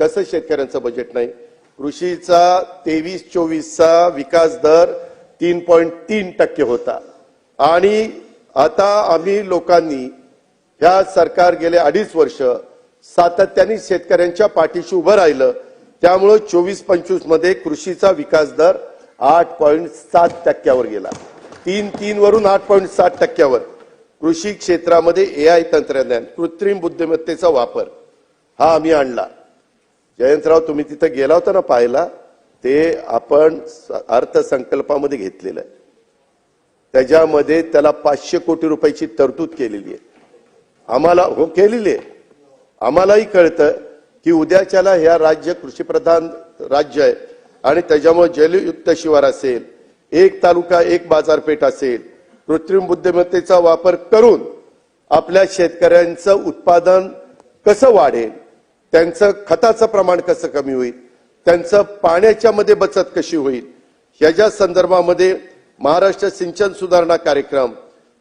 कसं शेतकऱ्यांचं बजेट नाही? कृषीचा तेवीस चोवीसचा विकास दर तीन पॉईंट तीन टक्के होता. आणि आता आम्ही लोकांनी ह्या सरकार गेले अडीच वर्ष सातत्याने शेतकऱ्यांच्या पाठीशी उभं राहिलं. त्यामुळं चोवीस पंचवीसमध्ये कृषीचा विकास दर आठ पॉईंट सात टक्क्यावर गेला. तीन तीन वरून आठ पॉईंट सात टक्क्यावर. कृषी क्षेत्रामध्ये ए आय तंत्रज्ञान कृत्रिम बुद्धिमत्तेचा वापर हा आम्ही आणला. जयंतराव तुम्ही तिथं गेला होता ना पाहायला? ते आपण अर्थसंकल्पामध्ये घेतलेलं आहे. त्याच्यामध्ये त्याला पाचशे कोटी रुपयाची तरतूद केलेली आहे. आम्हाला हो केलेली आहे. आम्हालाही कळतं की उद्याच्याला ह्या राज्य कृषीप्रधान राज्य आहे आणि त्याच्यामुळे जलयुक्त शिवार असेल एक तालुका एक बाजारपेठ असेल कृत्रिम बुद्धिमत्तेचा वापर करून आपल्या शेतकऱ्यांचं उत्पादन कसं वाढेल त्यांचं खताचं प्रमाण कसं कमी होईल? त्यांचं पाण्याच्या मध्ये बचत कशी होईल? ह्याच्या संदर्भामध्ये महाराष्ट्र सिंचन सुधारणा कार्यक्रम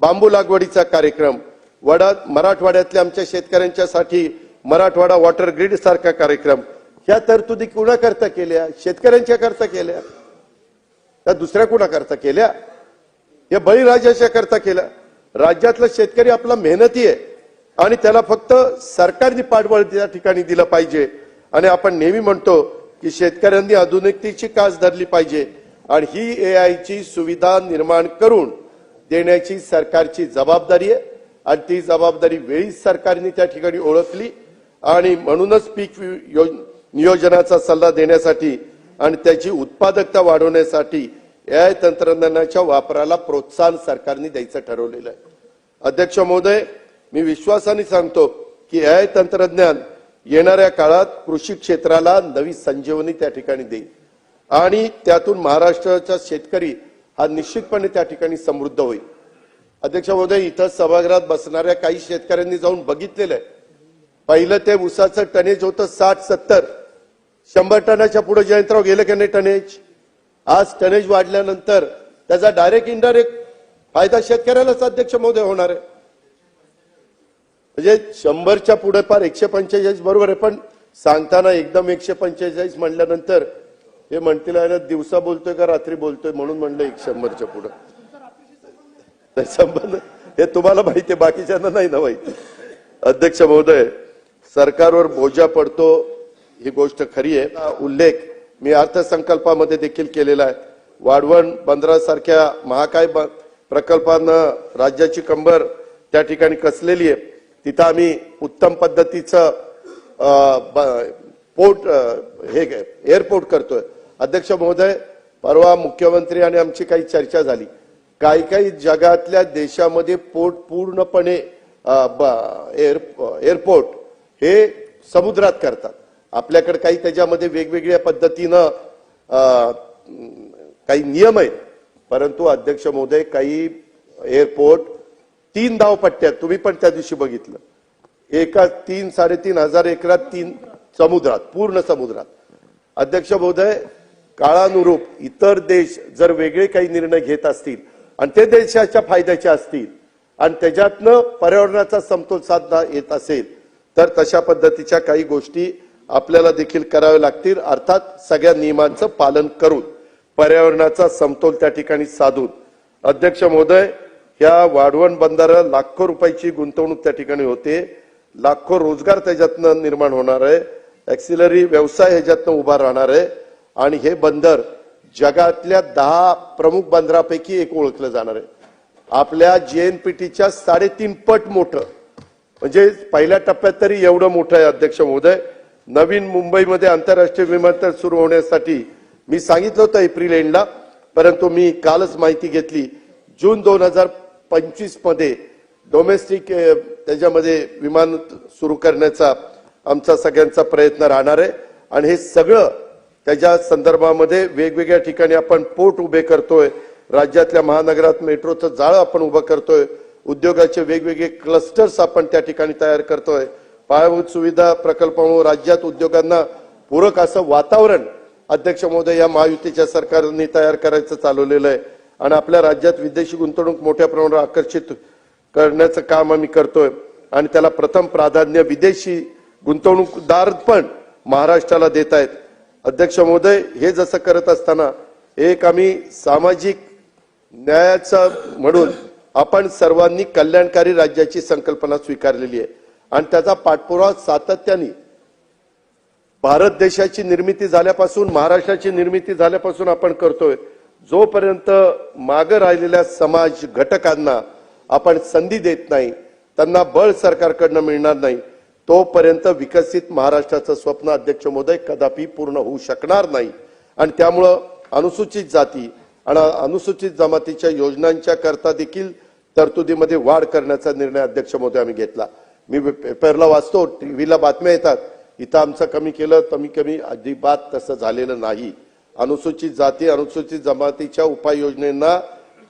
बांबू लागवडीचा कार्यक्रम वडा मराठवाड्यातल्या आमच्या शेतकऱ्यांच्यासाठी मराठवाडा वॉटर ग्रीड सारखा कार्यक्रम ह्या तरतुदी कुणाकरता केल्या? शेतकऱ्यांच्या करता केल्या? त्या दुसऱ्या कुणाकरता केल्या? या बळीराजाच्या करता केल्या? राज्यातला शेतकरी आपला मेहनती आहे. आणि त्याला फक्त सरकारने पाठबळ त्या ठिकाणी दिलं पाहिजे. आणि आपण नेहमी म्हणतो की शेतकऱ्यांनी आधुनिकतेची कास धरली पाहिजे आणि ही ए आयची सुविधा निर्माण करून देण्याची सरकारची जबाबदारी आहे. आणि ती जबाबदारी वेळीच सरकारने त्या ठिकाणी ओळखली आणि म्हणूनच पीक वि- यो- नियोजनाचा सल्ला देण्यासाठी आणि त्याची उत्पादकता वाढवण्यासाठी ए आय तंत्रज्ञानाच्या वापराला प्रोत्साहन सरकारने द्यायचं ठरवलेलं आहे. अध्यक्ष महोदय मी विश्वासाने सांगतो की ए तंत्रज्ञान येणाऱ्या काळात कृषी क्षेत्राला नवी संजीवनी त्या ठिकाणी देईल. आणि त्यातून महाराष्ट्राचा शेतकरी हा निश्चितपणे त्या ठिकाणी समृद्ध होईल. अध्यक्ष महोदय इथं सभागृहात बसणाऱ्या काही शेतकऱ्यांनी जाऊन बघितलेलं आहे. पहिलं ते उसाचं टनेज होतं साठ सत्तर. शंभर टनाच्या पुढे जयंतराव गेलं की नाही टनेज? आज टनेज वाढल्यानंतर त्याचा डायरेक्ट इनडायरेक्ट फायदा शेतकऱ्यालाच अध्यक्ष महोदय होणार आहे. म्हणजे शंभरच्या पुढे फार एकशे पंचेचाळीस बरोबर आहे पण सांगताना एकदम एकशे पंचेचाळीस म्हणल्यानंतर हे म्हणतील दिवसा बोलतोय का रात्री बोलतोय? म्हणून म्हणलं एक शंभरच्या पुढे. संबंध हे तुम्हाला माहिती आहे बाकीच्यांना नाही ना माहिती. अध्यक्ष महोदय सरकारवर बोजा पडतो ही गोष्ट खरी आहे. उल्लेख मी अर्थसंकल्पामध्ये देखील केलेला आहे. वाढवण बंदरासारख्या महाकाय प्रकल्पानं राज्याची कंबर त्या ठिकाणी कसलेली आहे? तिथं आम्ही उत्तम पद्धतीचं ब- पोर्ट हे एअरपोर्ट करतोय. अध्यक्ष महोदय परवा मुख्यमंत्री आणि आमची काही चर्चा झाली. काही काही जगातल्या देशामध्ये पोर्ट पूर्णपणे ब- एअर एअरपोर्ट हे समुद्रात करतात. आपल्याकडे काही त्याच्यामध्ये वेगवेगळ्या पद्धतीनं काही नियम आहेत. परंतु अध्यक्ष महोदय काही एअरपोर्ट तीन धावपट्ट्यात तुम्ही पण त्या दिवशी बघितलं. एका तीन साडेतीन हजार एकरात तीन समुद्रात पूर्ण समुद्रात. अध्यक्ष महोदय काळानुरूप इतर देश जर वेगळे काही निर्णय घेत असतील आणि ते देशाच्या फायद्याचे असतील आणि त्याच्यातनं पर्यावरणाचा समतोल साधता येत असेल तर तशा पद्धतीच्या काही गोष्टी आपल्याला देखील कराव्या लागतील. अर्थात सगळ्या नियमांचं पालन करून पर्यावरणाचा समतोल त्या ठिकाणी साधून. अध्यक्ष महोदय ह्या वाढवण बंदर लाखो रुपयाची गुंतवणूक त्या ठिकाणी होते. लाखो रोजगार त्याच्यातनं निर्माण होणार आहे. ऍक्सिलरी व्यवसाय ह्याच्यातनं उभा राहणार आहे. आणि हे बंदर जगातल्या दहा प्रमुख बंदरापैकी एक ओळखलं जाणार आहे. आपल्या जेएनपीटीच्या साडेतीन पट मोठं. म्हणजे पहिल्या टप्प्यात तरी एवढं मोठं आहे अध्यक्ष महोदय. नवीन मुंबईमध्ये आंतरराष्ट्रीय विमानतळ सुरू होण्यासाठी मी सांगितलं होतं एप्रिल एंडला. परंतु मी कालच माहिती घेतली. जून दोन हजार पंचवीसमध्ये डोमेस्टिक त्याच्यामध्ये विमान सुरू करण्याचा आमचा सगळ्यांचा प्रयत्न राहणार आहे. आणि हे सगळं त्याच्या संदर्भामध्ये वेगवेगळ्या ठिकाणी आपण पोर्ट उभे करतोय. राज्यातल्या महानगरात मेट्रोचं जाळं आपण उभं करतोय. उद्योगाचे वेगवेगळे क्लस्टर्स आपण त्या ठिकाणी तयार करतोय. पायाभूत सुविधा प्रकल्पामुळे राज्यात उद्योगांना पूरक असं वातावरण अध्यक्ष महोदय या महायुतीच्या सरकारने तयार करायचं चालवलेलं आहे. आणि आपल्या राज्यात विदेशी गुंतवणूक मोठ्या प्रमाणावर आकर्षित करण्याचं काम आम्ही करतोय. आणि त्याला प्रथम प्राधान्य विदेशी गुंतवणूकदार पण महाराष्ट्राला देत आहेत. अध्यक्ष महोदय हे जसं करत असताना एक आम्ही सामाजिक न्यायाचा म्हणून आपण सर्वांनी कल्याणकारी राज्याची संकल्पना स्वीकारलेली आहे. आणि त्याचा पाठपुरावा सातत्याने भारत देशाची निर्मिती झाल्यापासून महाराष्ट्राची निर्मिती झाल्यापासून आपण करतोय. जोपर्यंत मागं राहिलेल्या समाज घटकांना आपण संधी देत नाही त्यांना बळ सरकारकडनं मिळणार नाही तोपर्यंत विकसित महाराष्ट्राचं स्वप्न अध्यक्ष महोदय कदापि पूर्ण होऊ शकणार नाही. आणि त्यामुळं अनुसूचित जाती आणि अनुसूचित जमातीच्या योजनांच्या करता देखील तरतुदीमध्ये वाढ करण्याचा निर्णय अध्यक्ष महोदय आम्ही घेतला. मी पेपरला वाचतो टी व्हीला बातम्या येतात इथं आमचं कमी केलं कमी कमी अजिबात तसं झालेलं नाही. अनुसूचित जाती अनुसूचित जमातीच्या उपाययोजनेना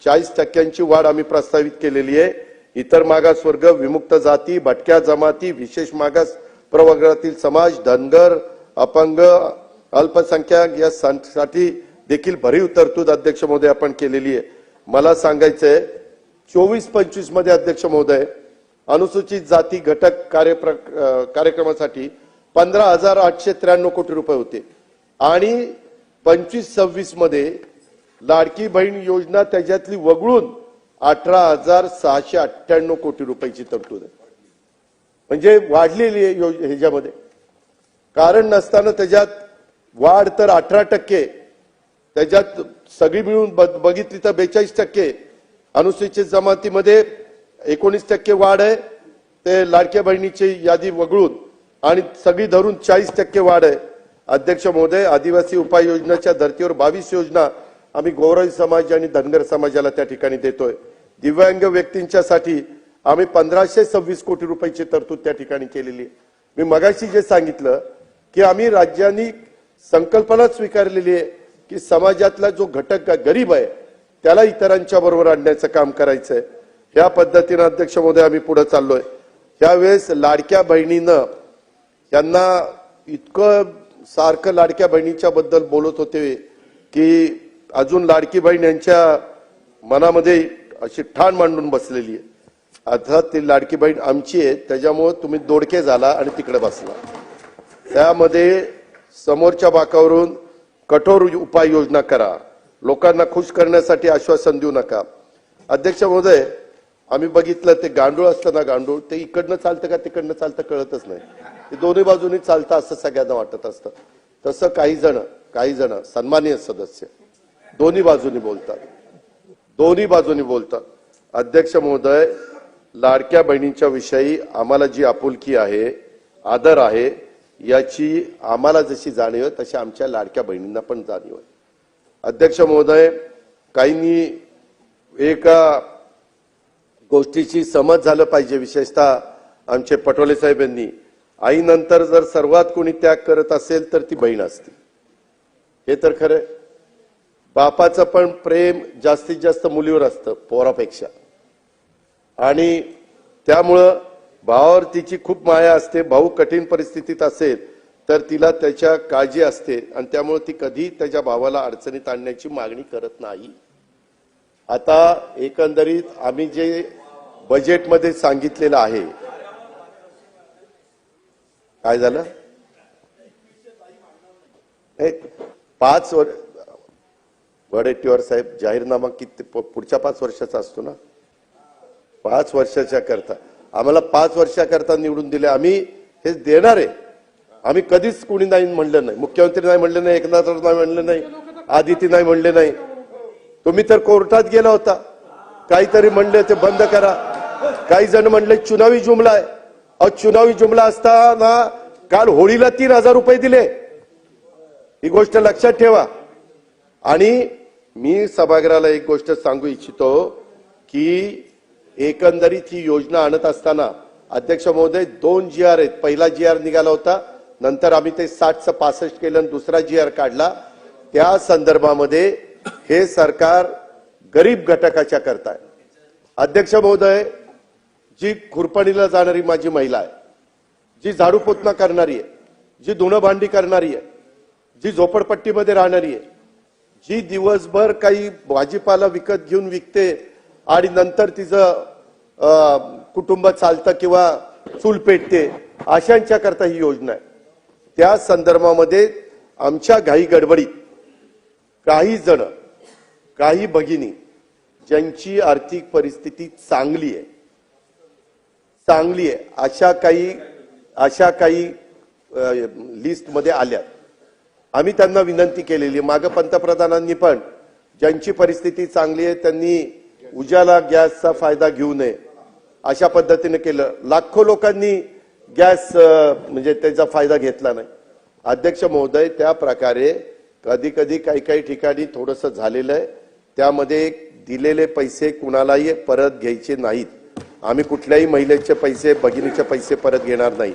चाळीस टक्क्यांची वाढ आम्ही प्रस्तावित केलेली आहे. इतर मागासवर्ग विमुक्त जाती भटक्या जमाती विशेष मागास प्रवर्गातील समाज धनगर अपंग अल्पसंख्याक या साठी देखील भरीव तरतूद अध्यक्ष महोदय आपण केलेली आहे. मला सांगायचंय चोवीस पंचवीसमध्ये अध्यक्ष महोदय अनुसूचित जाती घटक कार्य कार्यक्रमासाठी पंधरा हजार आठशे त्र्याण्णव कोटी रुपये होते. आणि पंचवीस सव्वीसमध्ये लाडकी बहीण योजना त्याच्यातली वगळून अठरा हजार सहाशे अठ्ठ्याण्णव कोटी रुपयाची तरतूद आहे. म्हणजे वाढलेली आहे योज- ह्याच्यामध्ये. कारण नसताना त्याच्यात वाढ तर अठरा टक्के त्याच्यात सगळी मिळून बघितली तर बेचाळीस टक्के अनुसूचित जमातीमध्ये एकोणीस टक्के वाढ आहे ते लाडक्या बहिणीची यादी वगळून आणि सगळी धरून चाळीस टक्के वाढ आहे. अध्यक्ष महोदय आदिवासी उपाययोजनाच्या धर्तीवर बावीस योजना आम्ही गौरवी समाज आणि धनगर समाजाला त्या ठिकाणी देतोय. दिव्यांग व्यक्तींच्यासाठी आम्ही पंधराशे सव्वीस कोटी रुपयाची तरतूद त्या ठिकाणी केलेली आहे. मी मगाशी जे सांगितलं की आम्ही राज्यांनी संकल्पना स्वीकारलेली आहे की समाजातला जो घटक गरीब आहे त्याला इतरांच्या बरोबर आणण्याचं काम करायचंय ह्या पद्धतीनं अध्यक्ष महोदय आम्ही पुढे चाललोय. त्यावेळेस लाडक्या बहिणीनं यांना इतकं सारखं लाडक्या बहिणीच्या बद्दल बोलत होते की अजून लाडकी बहीण यांच्या मनामध्ये अशी ठाण मांडून बसलेली आहे. अर्थात ती लाडकी बहीण आमची आहे त्याच्यामुळं तुम्ही दोडके झाला आणि तिकडे बसला. त्यामध्ये समोरच्या बाकावरून कठोर उपाययोजना करा. लोकांना खुश करण्यासाठी आश्वासन देऊ नका. अध्यक्ष महोदय आम्ही बघितलं ते गांडूळ असतं ना गांडूळ ते इकडनं चालतं का तिकडनं चालतं कळतच नाही. ते दोन्ही बाजूनी चालतं असं सगळ्यांना वाटत असतं. तसं काही जण काही जण सन्मानीय सदस्य दोन्ही बाजूनी बोलतात. दोन्ही बाजूनी बोलतात. अध्यक्ष महोदय लाडक्या बहिणींच्या विषयी आम्हाला जी आपुलकी आहे आदर आहे याची आम्हाला जशी जाणीव आहे तशी आमच्या लाडक्या बहिणींना पण जाणीव आहे. अध्यक्ष महोदय काहींनी एका गोष्टीची समज झालं पाहिजे विशेषतः आमचे पटोले साहेब यांनी. आईनंतर जर सर्वात कोणी त्याग करत असेल तर ती बहीण असते. हे तर खरं बापाचं पण प्रेम जास्तीत जास्त मुलीवर असतं पोरापेक्षा. आणि त्यामुळं भावावर तिची खूप माया असते भाऊ कठीण परिस्थितीत असेल तर तिला त्याच्या काळजी असते आणि त्यामुळे ती कधी त्याच्या भावाला अडचणीत आणण्याची मागणी करत नाही. आता एकंदरीत आम्ही जे बजेटमध्ये सांगितलेलं आहे काय झालं? नाही, पाच वर्ष वडेट्टीवार साहेब जाहीरनामा किती पुढच्या पाच वर्षाचा असतो ना? पाच वर्षाच्या करता. आम्हाला पाच वर्षाकरता निवडून दिले. आम्ही हे देणार आहे. आम्ही कधीच कुणी नाही म्हणलं नाही. मुख्यमंत्री नाही म्हणले नाही. एकनाथ नाही म्हणले नाही. आदिती नाही म्हणले नाही. तुम्ही तर कोर्टात गेला होता. काहीतरी म्हणले ते बंद करा. काही जण म्हणले चुनावी जुमला आहे. अहो चुनावी जुमला असताना काल होळीला तीन हजार रुपये दिले. ही गोष्ट लक्षात ठेवा. आणि मी सभागृहाला एक गोष्ट सांगू इच्छितो की एकंदरीत ही योजना आणत असताना अध्यक्ष महोदय दोन जी आर आहेत. पहिला जी आर निघाला होता नंतर आम्ही ते साठचं पासष्ट केलं आणि दुसरा जी आर काढला. त्या संदर्भामध्ये हे सरकार गरीब घटकाच्या करताय. अध्यक्ष महोदय जी खुरपणीला जाणारी माझी महिला आहे जी झाडू पोतना करणारी आहे जी धुणं भांडी करणारी आहे जी झोपडपट्टीमध्ये राहणारी आहे जी दिवसभर काही भाजीपाला विकत घेऊन विकते आणि नंतर तिचं कुटुंब चालतं किंवा चूल पेटते अशांच्या करता ही योजना आहे. त्या संदर्भामध्ये आमच्या घाई गडबडीत काही जण काही भगिनी ज्यांची आर्थिक परिस्थिती चांगली आहे चांगली आहे. अशा काही अशा काही लिस्टमध्ये आल्या आम्ही त्यांना विनंती केलेली. आहे. मागं पंतप्रधानांनी पण ज्यांची परिस्थिती चांगली आहे त्यांनी उजाला गॅसचा फायदा घेऊ नये. अशा पद्धतीने केलं. लाखो लोकांनी गॅस म्हणजे त्याचा फायदा घेतला नाही. अध्यक्ष महोदय त्या प्रकारे कधी कधी काही काही ठिकाणी थोडंसं झालेलं आहे. त्यामध्ये दिलेले पैसे कुणालाही परत घ्यायचे नाहीत. आम्ही कुठल्याही महिलेचे पैसे भगिनीचे पैसे परत घेणार नाही.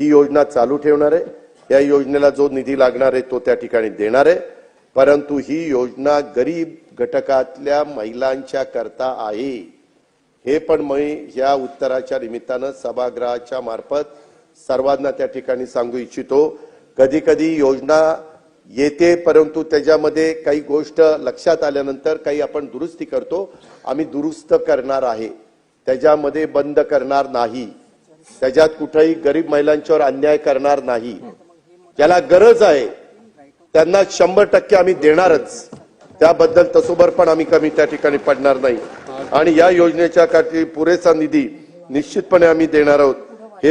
ही योजना चालू ठेवणार आहे. या योजनेला जो निधी लागणार आहे तो त्या ठिकाणी देणार आहे. परंतु ही योजना गरीब घटकातल्या महिलांच्या करता आहे. हे पण मी या उत्तराच्या निमित्तानं सभागृहाच्या मार्फत सर्वांना त्या ठिकाणी सांगू इच्छितो. कधी कधी योजना येते परंतु त्याच्यामध्ये काही गोष्ट लक्षात आल्यानंतर काही आपण दुरुस्ती करतो. आम्ही दुरुस्त करणार आहे. त्याच्यामध्ये बंद करणार नाही. त्याच्यात कुठेही गरीब महिलांच्यावर अन्याय करणार नाही. ज्याला गरज आहे त्यांना शंभर टक्के आम्ही देणारच. त्याबद्दल तसोबर पण आम्ही कमी त्या ठिकाणी पडणार नाही. आणि या योजनेच्या काठी पुरेसा निधी निश्चितपणे आम्ही देणार आहोत.